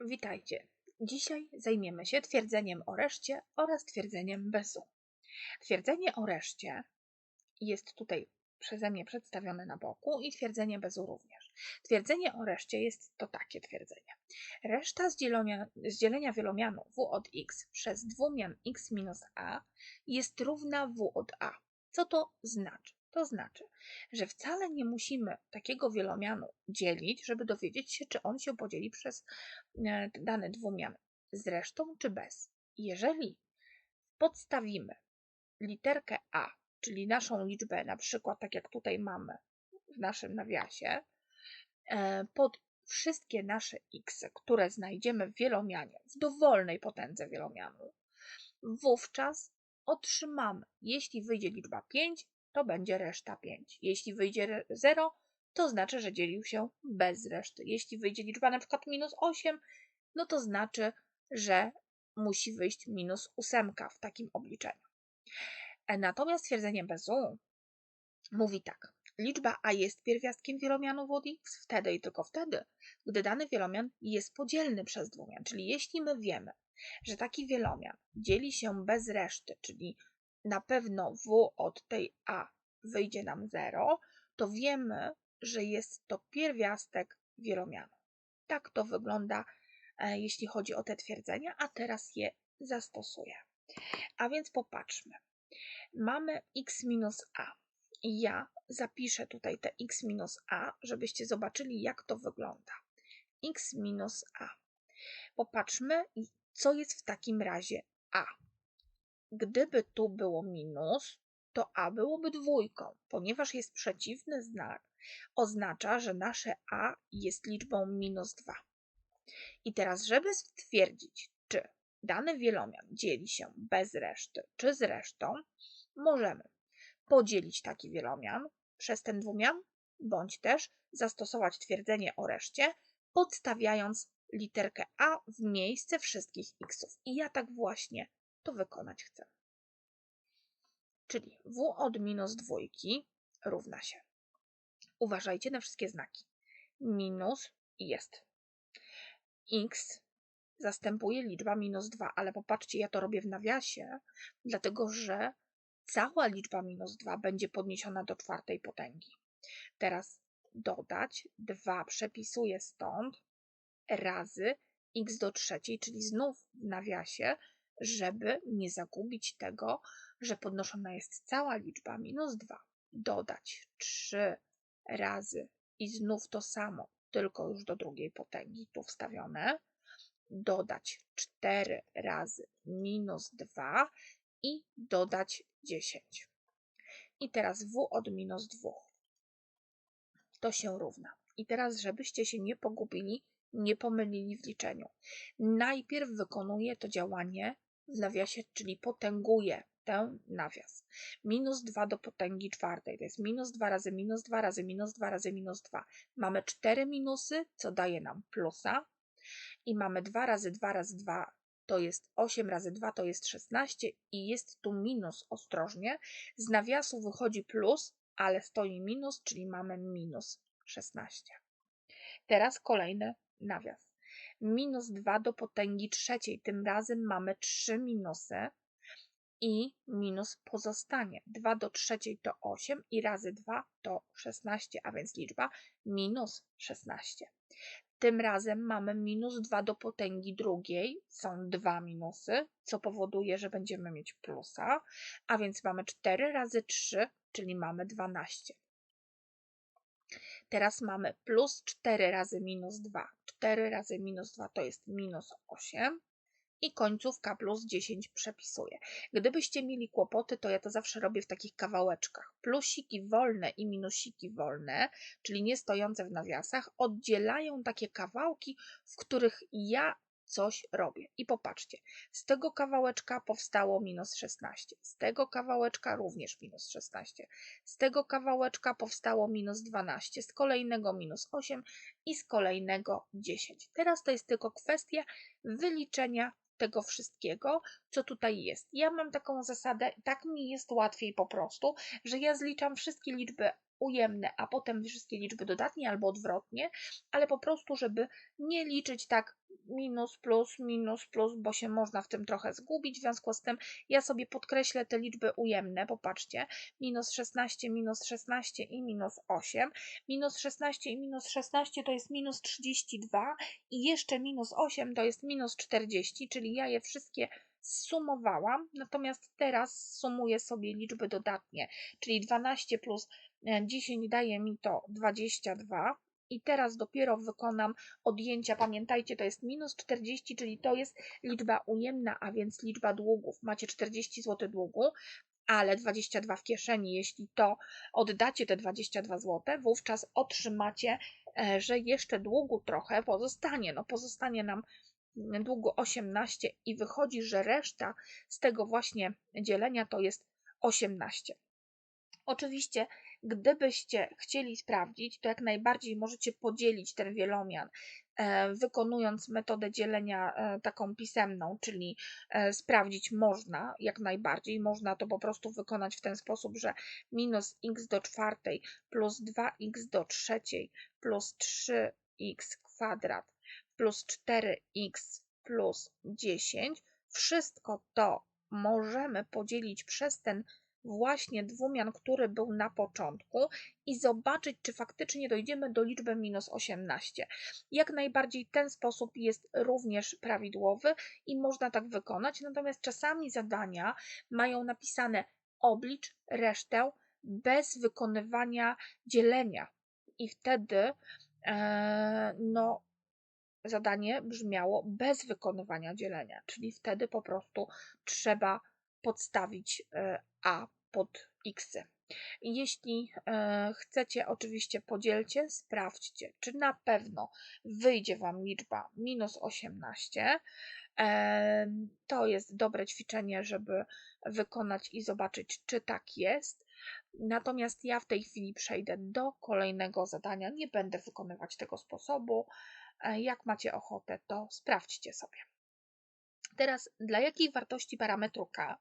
Witajcie. Dzisiaj zajmiemy się twierdzeniem o reszcie oraz twierdzeniem bezu. Twierdzenie o reszcie jest tutaj przeze mnie przedstawione na boku i twierdzenie bezu również. Twierdzenie o reszcie jest to takie twierdzenie. Reszta z dzielenia, z dzielenia wielomianu w od x przez dwumian x minus a jest równa w od a. Co to znaczy? To znaczy, że wcale nie musimy takiego wielomianu dzielić, żeby dowiedzieć się, czy on się podzieli przez e, dany dwumian z resztą, czy bez. Jeżeli podstawimy literkę a, czyli naszą liczbę, na przykład tak jak tutaj mamy w naszym nawiasie, e, pod wszystkie nasze x, które znajdziemy w wielomianie, w dowolnej potędze wielomianu, wówczas otrzymamy, jeśli wyjdzie liczba 5, to będzie reszta 5. Jeśli wyjdzie 0, to znaczy, że dzielił się bez reszty. Jeśli wyjdzie liczba na przykład minus 8, no to znaczy, że musi wyjść minus 8 w takim obliczeniu. E, natomiast twierdzenie bezu mówi tak. Liczba a jest pierwiastkiem wielomianu od x wtedy i tylko wtedy, gdy dany wielomian jest podzielny przez dwumian. Czyli jeśli my wiemy, że taki wielomian dzieli się bez reszty, czyli na pewno w od tej a wyjdzie nam 0, to wiemy, że jest to pierwiastek wielomianu. Tak to wygląda, e, jeśli chodzi o te twierdzenia, a teraz je zastosuję. A więc popatrzmy. Mamy x minus a. Ja zapiszę tutaj te x minus a, żebyście zobaczyli, jak to wygląda. x minus a. Popatrzmy, co jest w takim razie a. Gdyby tu było minus, to a byłoby dwójką, ponieważ jest przeciwny znak, oznacza, że nasze a jest liczbą minus 2. I teraz, żeby stwierdzić, czy dany wielomian dzieli się bez reszty, czy z resztą, możemy podzielić taki wielomian przez ten dwumian, bądź też zastosować twierdzenie o reszcie, podstawiając literkę a w miejsce wszystkich xów. I ja tak właśnie to wykonać chcę. Czyli w od minus dwójki równa się. Uważajcie na wszystkie znaki. Minus jest. x zastępuje liczba minus 2, ale popatrzcie, ja to robię w nawiasie, dlatego że cała liczba minus 2 będzie podniesiona do czwartej potęgi. Teraz dodać 2 przepisuję stąd razy x do trzeciej, czyli znów w nawiasie, żeby nie zagubić tego, że podnoszona jest cała liczba minus 2. Dodać 3 razy i znów to samo, tylko już do drugiej potęgi tu wstawione. Dodać 4 razy minus 2 i dodać 10. I teraz w od minus 2. To się równa. I teraz, żebyście się nie pogubili, nie pomylili w liczeniu. Najpierw wykonuję to działanie w nawiasie, czyli potęguję ten nawias. Minus 2 do potęgi czwartej, to jest minus 2 razy minus 2 razy minus 2 razy minus 2. Mamy 4 minusy, co daje nam plusa i mamy 2 razy 2 razy 2 to jest 8 razy 2 to jest 16 i jest tu minus ostrożnie. Z nawiasu wychodzi plus, ale stoi minus, czyli mamy minus 16. Teraz kolejny nawias minus 2 do potęgi trzeciej. Tym razem mamy 3 minusy i minus pozostanie. 2 do trzeciej to 8 i razy 2 to 16, a więc liczba minus 16. Tym razem mamy minus 2 do potęgi drugiej, są dwa minusy, co powoduje, że będziemy mieć plusa, a więc mamy 4 razy 3, czyli mamy 12. Teraz mamy plus 4 razy minus 2. 4 razy minus 2 to jest minus 8 i końcówka plus 10 przepisuję. Gdybyście mieli kłopoty, to ja to zawsze robię w takich kawałeczkach. Plusiki wolne i minusiki wolne, czyli nie stojące w nawiasach, oddzielają takie kawałki, w których ja coś robię. I popatrzcie, z tego kawałeczka powstało minus 16, z tego kawałeczka również minus 16, z tego kawałeczka powstało minus 12, z kolejnego minus 8 i z kolejnego 10. Teraz to jest tylko kwestia wyliczenia tego wszystkiego, co tutaj jest. Ja mam taką zasadę, tak mi jest łatwiej po prostu, że ja zliczam wszystkie liczby ujemne, a potem wszystkie liczby dodatnie albo odwrotnie, ale po prostu, żeby nie liczyć tak minus, plus, minus, plus, bo się można w tym trochę zgubić. W związku z tym ja sobie podkreślę te liczby ujemne. Popatrzcie, minus 16, minus 16 i minus 8. Minus 16 i minus 16 to jest minus 32 i jeszcze minus 8 to jest minus 40, czyli ja je wszystkie sumowałam, natomiast teraz sumuję sobie liczby dodatnie, czyli 12 plus 10 daje mi to 22 i teraz dopiero wykonam odjęcia. Pamiętajcie, to jest minus 40, czyli to jest liczba ujemna, a więc liczba długów. Macie 40 zł długu, ale 22 w kieszeni. Jeśli to oddacie te 22 zł, wówczas otrzymacie, e, że jeszcze długu trochę pozostanie. No pozostanie nam długu 18 i wychodzi, że reszta z tego właśnie dzielenia to jest 18. Oczywiście Gdybyście chcieli sprawdzić, to jak najbardziej możecie podzielić ten wielomian, e, wykonując metodę dzielenia e, taką pisemną, czyli e, sprawdzić można, jak najbardziej. Można to po prostu wykonać w ten sposób, że minus x do czwartej plus 2x do trzeciej plus 3x kwadrat plus 4x plus 10. Wszystko to możemy podzielić przez ten właśnie dwumian, który był na początku i zobaczyć, czy faktycznie dojdziemy do liczby minus 18. Jak najbardziej ten sposób jest również prawidłowy i można tak wykonać, natomiast czasami zadania mają napisane oblicz resztę bez wykonywania dzielenia i wtedy e, no, zadanie brzmiało bez wykonywania dzielenia, czyli wtedy po prostu trzeba podstawić e, a pod x. Jeśli e, chcecie, oczywiście podzielcie, sprawdźcie, czy na pewno wyjdzie Wam liczba minus 18. E, to jest dobre ćwiczenie, żeby wykonać i zobaczyć, czy tak jest. Natomiast ja w tej chwili przejdę do kolejnego zadania. Nie będę wykonywać tego sposobu. E, jak macie ochotę, to sprawdźcie sobie. Teraz, dla jakiej wartości parametru k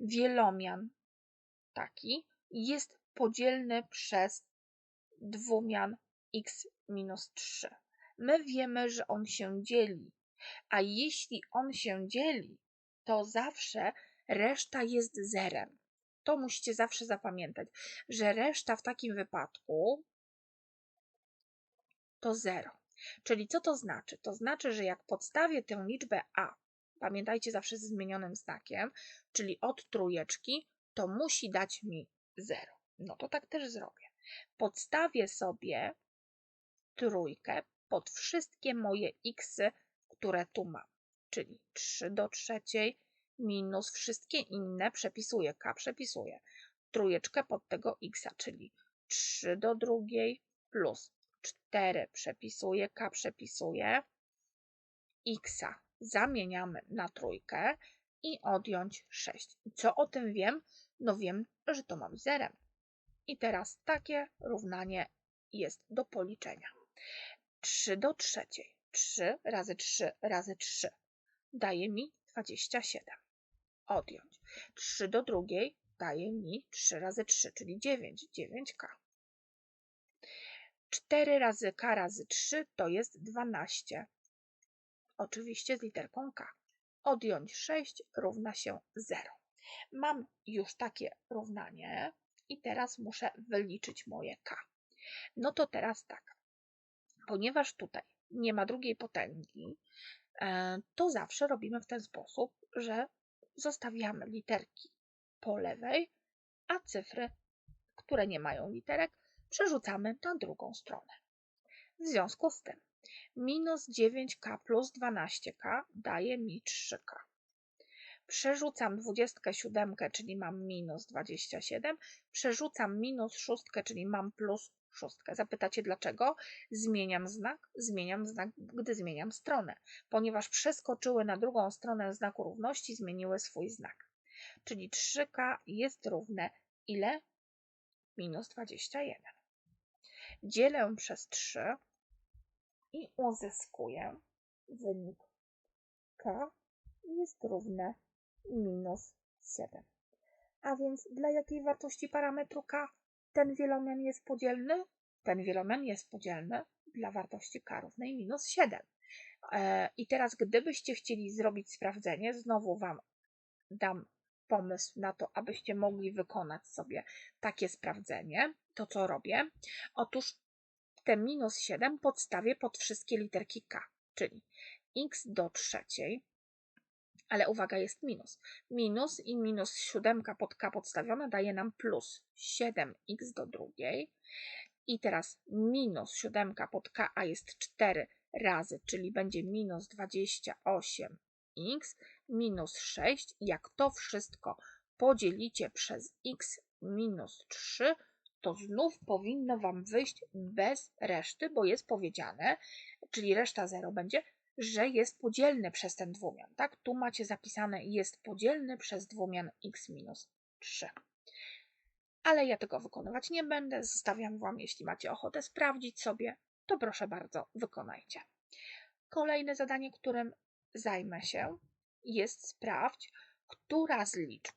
wielomian taki jest podzielny przez dwumian x minus 3. My wiemy, że on się dzieli, a jeśli on się dzieli, to zawsze reszta jest zerem. To musicie zawsze zapamiętać, że reszta w takim wypadku to 0. Czyli co to znaczy? To znaczy, że jak podstawię tę liczbę a, pamiętajcie zawsze ze zmienionym znakiem, czyli od trójeczki, to musi dać mi 0. No to tak też zrobię. Podstawię sobie trójkę pod wszystkie moje x, które tu mam, czyli 3 do trzeciej minus wszystkie inne, przepisuję k, przepisuję trójeczkę pod tego x, czyli 3 do drugiej plus 4 przepisuję, k przepisuję, x zamieniamy na trójkę i odjąć 6. Co o tym wiem? No wiem, że to mam zerem. I teraz takie równanie jest do policzenia. 3 do trzeciej. 3 razy 3 razy 3 daje mi 27. Odjąć. 3 do drugiej daje mi 3 razy 3, czyli 9. 9k. 4 razy k razy 3 to jest 12. Oczywiście z literką k. Odjąć 6 równa się 0. Mam już takie równanie i teraz muszę wyliczyć moje k. No to teraz tak, ponieważ tutaj nie ma drugiej potęgi, e, to zawsze robimy w ten sposób, że zostawiamy literki po lewej, a cyfry, które nie mają literek, przerzucamy na drugą stronę. W związku z tym minus 9k plus 12k daje mi 3k. Przerzucam 27, czyli mam minus 27. Przerzucam minus 6, czyli mam plus 6. Zapytacie dlaczego? Zmieniam znak? Zmieniam znak, gdy zmieniam stronę, ponieważ przeskoczyły na drugą stronę znaku równości, zmieniły swój znak. Czyli 3k jest równe ile? Minus 21. Dzielę przez 3 i uzyskuję wynik k jest równe minus 7. A więc dla jakiej wartości parametru k ten wielomian jest podzielny? Ten wielomian jest podzielny dla wartości k równej minus 7. E, I teraz, gdybyście chcieli zrobić sprawdzenie, znowu Wam dam pomysł na to, abyście mogli wykonać sobie takie sprawdzenie. To co robię? Otóż te minus 7 podstawię pod wszystkie literki k, czyli x do trzeciej, ale uwaga, jest minus. Minus i minus 7 pod k podstawione daje nam plus 7x do drugiej. I teraz minus 7 pod k, a jest 4 razy, czyli będzie minus 28x minus 6. Jak to wszystko podzielicie przez x minus 3, to znów powinno Wam wyjść bez reszty, bo jest powiedziane, czyli reszta 0 będzie, że jest podzielny przez ten dwumian. Tak? Tu macie zapisane jest podzielny przez dwumian x minus 3. Ale ja tego wykonywać nie będę. Zostawiam Wam, jeśli macie ochotę sprawdzić sobie, to proszę bardzo, wykonajcie. Kolejne zadanie, którym zajmę się, jest sprawdź, która z liczb,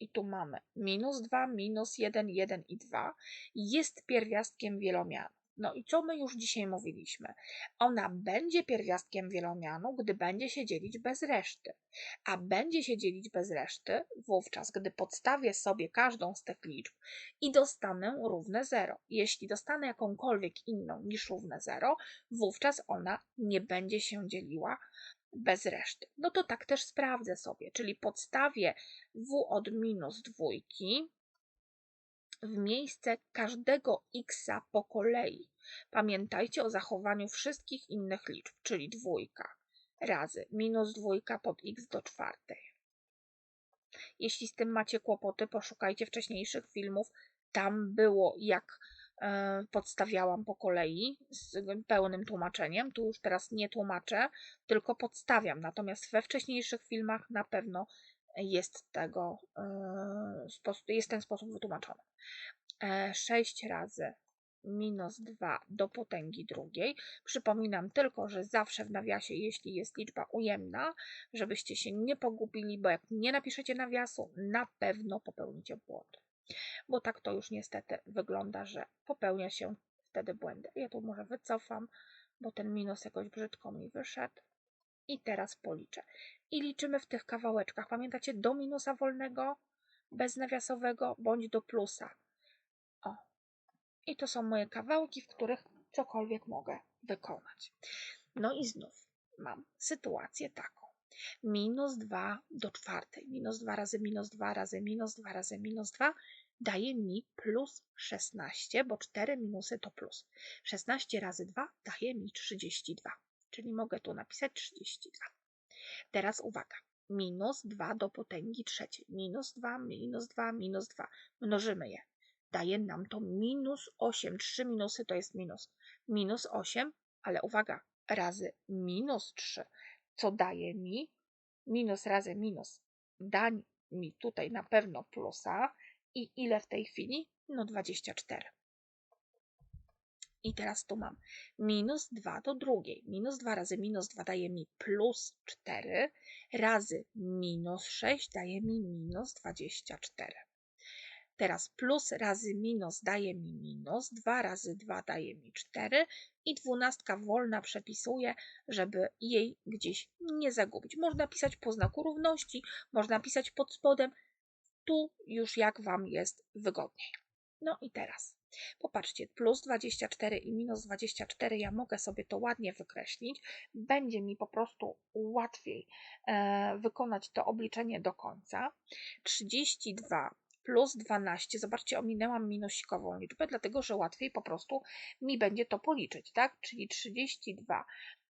i tu mamy minus 2, minus 1, 1 i 2, jest pierwiastkiem wielomianu. No i co my już dzisiaj mówiliśmy? Ona będzie pierwiastkiem wielomianu, gdy będzie się dzielić bez reszty. A będzie się dzielić bez reszty wówczas, gdy podstawię sobie każdą z tych liczb i dostanę równe 0. Jeśli dostanę jakąkolwiek inną niż równe 0, wówczas ona nie będzie się dzieliła bez reszty. No to tak też sprawdzę sobie, czyli podstawię w od minus dwójki w miejsce każdego x po kolei. Pamiętajcie o zachowaniu wszystkich innych liczb, czyli dwójka razy minus dwójka pod x do czwartej. Jeśli z tym macie kłopoty, poszukajcie wcześniejszych filmów. Tam było, jak e, podstawiałam po kolei z pełnym tłumaczeniem. Tu już teraz nie tłumaczę, tylko podstawiam. Natomiast we wcześniejszych filmach na pewno jest tego, e, jest ten sposób wytłumaczony. 6 e, razy minus 2 do potęgi drugiej. Przypominam tylko, że zawsze w nawiasie, jeśli jest liczba ujemna, żebyście się nie pogubili, bo jak nie napiszecie nawiasu, na pewno popełnicie błąd. Bo tak to już niestety wygląda, że popełnia się wtedy błędy. Ja tu może wycofam, bo ten minus jakoś brzydko mi wyszedł. I teraz policzę. I liczymy w tych kawałeczkach. Pamiętacie do minusa wolnego, beznawiasowego bądź do plusa. O. I to są moje kawałki, w których cokolwiek mogę wykonać. No i znów mam sytuację taką. Minus 2 do czwartej. Minus 2 razy minus 2 razy minus 2 razy minus 2 daje mi plus 16, bo 4 minusy to plus. 16 razy 2 daje mi 32, czyli mogę tu napisać 32. Teraz uwaga. Minus 2 do potęgi trzeciej. Minus 2, minus 2, minus 2. Mnożymy je. Daje nam to minus 8. Trzy minusy to jest minus. Minus 8, ale uwaga, razy minus 3, co daje mi minus razy minus. Da mi tutaj na pewno plusa. I ile w tej chwili? No 24. I teraz tu mam minus 2 do drugiej. Minus 2 razy minus 2 daje mi plus 4, razy minus 6 daje mi minus 24. Teraz plus razy minus daje mi minus, 2 razy 2 daje mi 4 i dwunastka wolna przepisuje, żeby jej gdzieś nie zagubić. Można pisać po znaku równości, można pisać pod spodem, tu już jak Wam jest wygodniej. No i teraz Popatrzcie, plus 24 i minus 24, ja mogę sobie to ładnie wykreślić. Będzie mi po prostu łatwiej e, wykonać to obliczenie do końca. 32 plus 12, zobaczcie, ominęłam minusikową liczbę, dlatego że łatwiej po prostu mi będzie to policzyć, tak? Czyli 32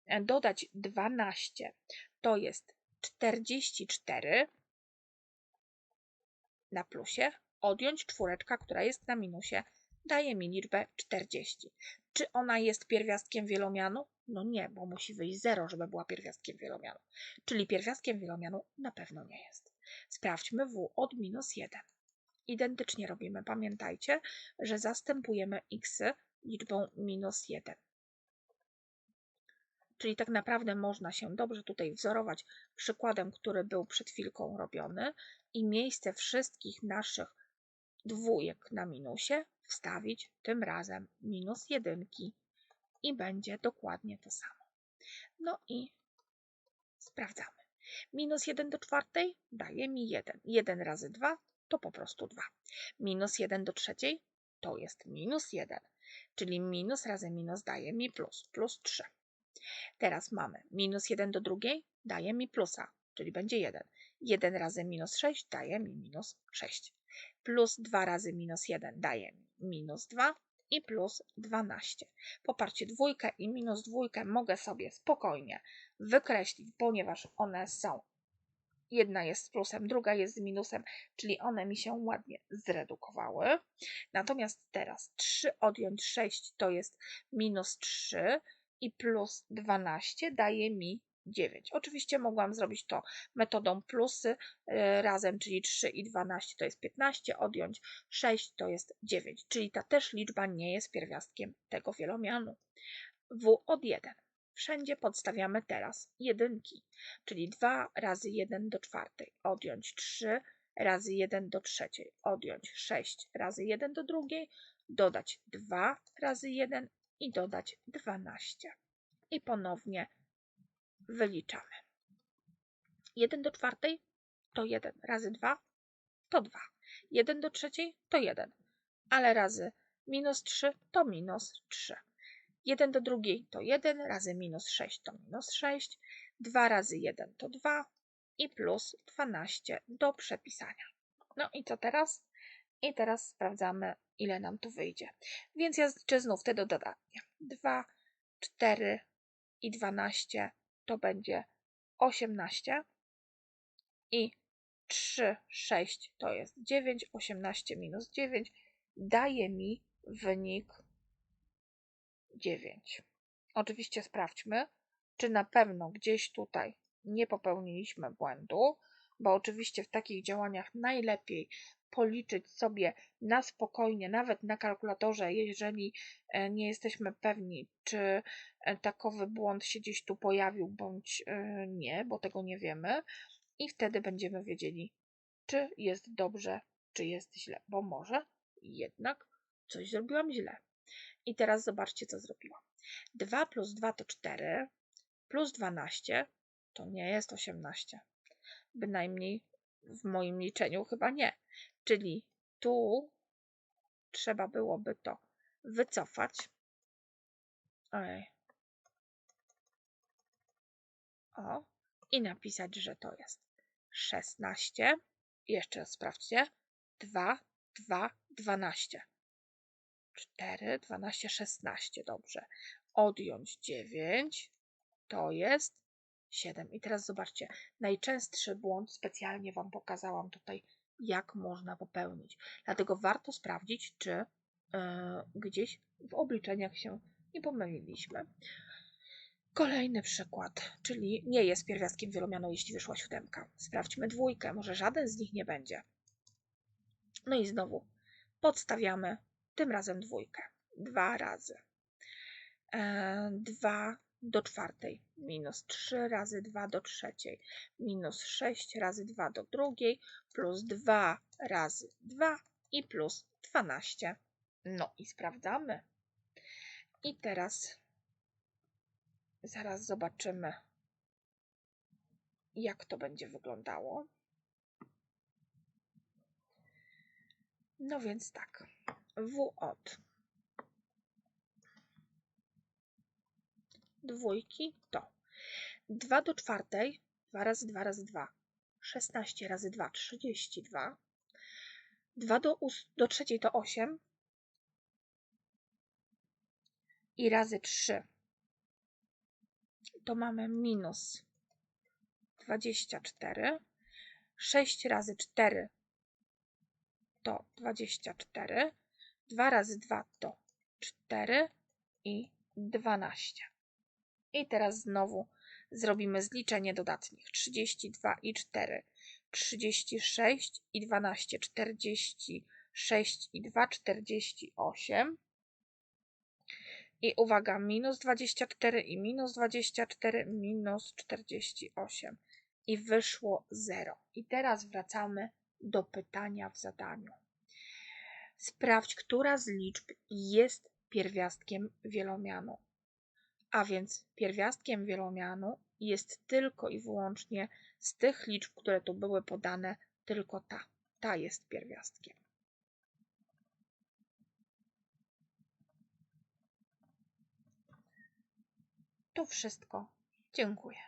e, dodać 12 to jest 44 na plusie, odjąć czwóreczka, która jest na minusie daje mi liczbę 40. Czy ona jest pierwiastkiem wielomianu? No nie, bo musi wyjść 0, żeby była pierwiastkiem wielomianu. Czyli pierwiastkiem wielomianu na pewno nie jest. Sprawdźmy w od minus 1. Identycznie robimy. Pamiętajcie, że zastępujemy x liczbą minus 1. Czyli tak naprawdę można się dobrze tutaj wzorować przykładem, który był przed chwilką robiony i miejsce wszystkich naszych dwójek na minusie wstawić tym razem minus jedynki i będzie dokładnie to samo. No i sprawdzamy. Minus 1 do czwartej daje mi 1. 1 razy 2 to po prostu 2. Minus 1 do trzeciej to jest minus 1, czyli minus razy minus daje mi plus, plus 3. Teraz mamy minus 1 do drugiej daje mi plusa, czyli będzie 1. 1 razy minus 6 daje mi minus 6. Plus 2 razy minus 1 daje mi minus 2 i plus 12. Poparcie dwójkę i minus dwójkę mogę sobie spokojnie wykreślić, ponieważ one są jedna jest z plusem, druga jest z minusem, czyli one mi się ładnie zredukowały. Natomiast teraz 3 odjąć 6 to jest minus 3 i plus 12 daje mi 9. Oczywiście mogłam zrobić to metodą plusy e, razem, czyli 3 i 12 to jest 15, odjąć 6 to jest 9, czyli ta też liczba nie jest pierwiastkiem tego wielomianu. W od 1. Wszędzie podstawiamy teraz jedynki, czyli 2 razy 1 do czwartej, odjąć 3 razy 1 do trzeciej, odjąć 6 razy 1 do drugiej, dodać 2 razy 1 i dodać 12. I ponownie wyliczamy. 1 do czwartej to 1 razy 2 to 2. 1 do trzeciej to 1, ale razy minus 3 to minus 3. 1 do drugiej to 1, razy minus 6 to minus 6, 2 razy 1 to 2 i plus 12 do przepisania. No i co teraz? I teraz sprawdzamy, ile nam tu wyjdzie. Więc ja liczę znów te dodatnie. 2, 4 i 12 to będzie 18 i 3, 6 to jest 9, 18 minus 9 daje mi wynik 9. Oczywiście sprawdźmy, czy na pewno gdzieś tutaj nie popełniliśmy błędu, bo oczywiście w takich działaniach najlepiej policzyć sobie na spokojnie, nawet na kalkulatorze, jeżeli e, nie jesteśmy pewni, czy e, takowy błąd się gdzieś tu pojawił, bądź e, nie, bo tego nie wiemy, i wtedy będziemy wiedzieli, czy jest dobrze, czy jest źle, bo może jednak coś zrobiłam źle. I teraz zobaczcie, co zrobiłam. 2 plus 2 to 4, plus 12 to nie jest 18. Bynajmniej w moim liczeniu chyba nie. Czyli tu trzeba byłoby to wycofać. Ojej. O, i napisać, że to jest 16. Jeszcze sprawdźcie. 2, 2, 12. 4, 12, 16, dobrze. Odjąć 9 to jest 7. I teraz zobaczcie, najczęstszy błąd specjalnie Wam pokazałam tutaj, jak można popełnić. Dlatego warto sprawdzić, czy yy, gdzieś w obliczeniach się nie pomyliliśmy. Kolejny przykład, czyli nie jest pierwiastkiem wielomianu, jeśli wyszła siódemka. Sprawdźmy dwójkę, może żaden z nich nie będzie. No i znowu podstawiamy tym razem dwójkę. Dwa razy. E, dwa do czwartej. Minus trzy razy dwa do trzeciej. Minus sześć razy dwa do drugiej. Plus dwa razy dwa i plus dwanaście. No i sprawdzamy. I teraz zaraz zobaczymy, jak to będzie wyglądało. No więc tak. W od dwójki to. 2 do czwartej, 2 razy 2 razy 2, 16 razy 2, 32, 2 do, do trzeciej to 8 i razy 3 to mamy minus 24, 6 razy 4 to 24. 2 razy 2 to 4 i 12. I teraz znowu zrobimy zliczenie dodatnich. 32 i 4, 36 i 12, 46 i 2, 48. I uwaga, minus 24 i minus 24, minus 48. I wyszło 0. I teraz wracamy do pytania w zadaniu. Sprawdź, która z liczb jest pierwiastkiem wielomianu. A więc pierwiastkiem wielomianu jest tylko i wyłącznie z tych liczb, które tu były podane, tylko ta. Ta jest pierwiastkiem. To wszystko. Dziękuję.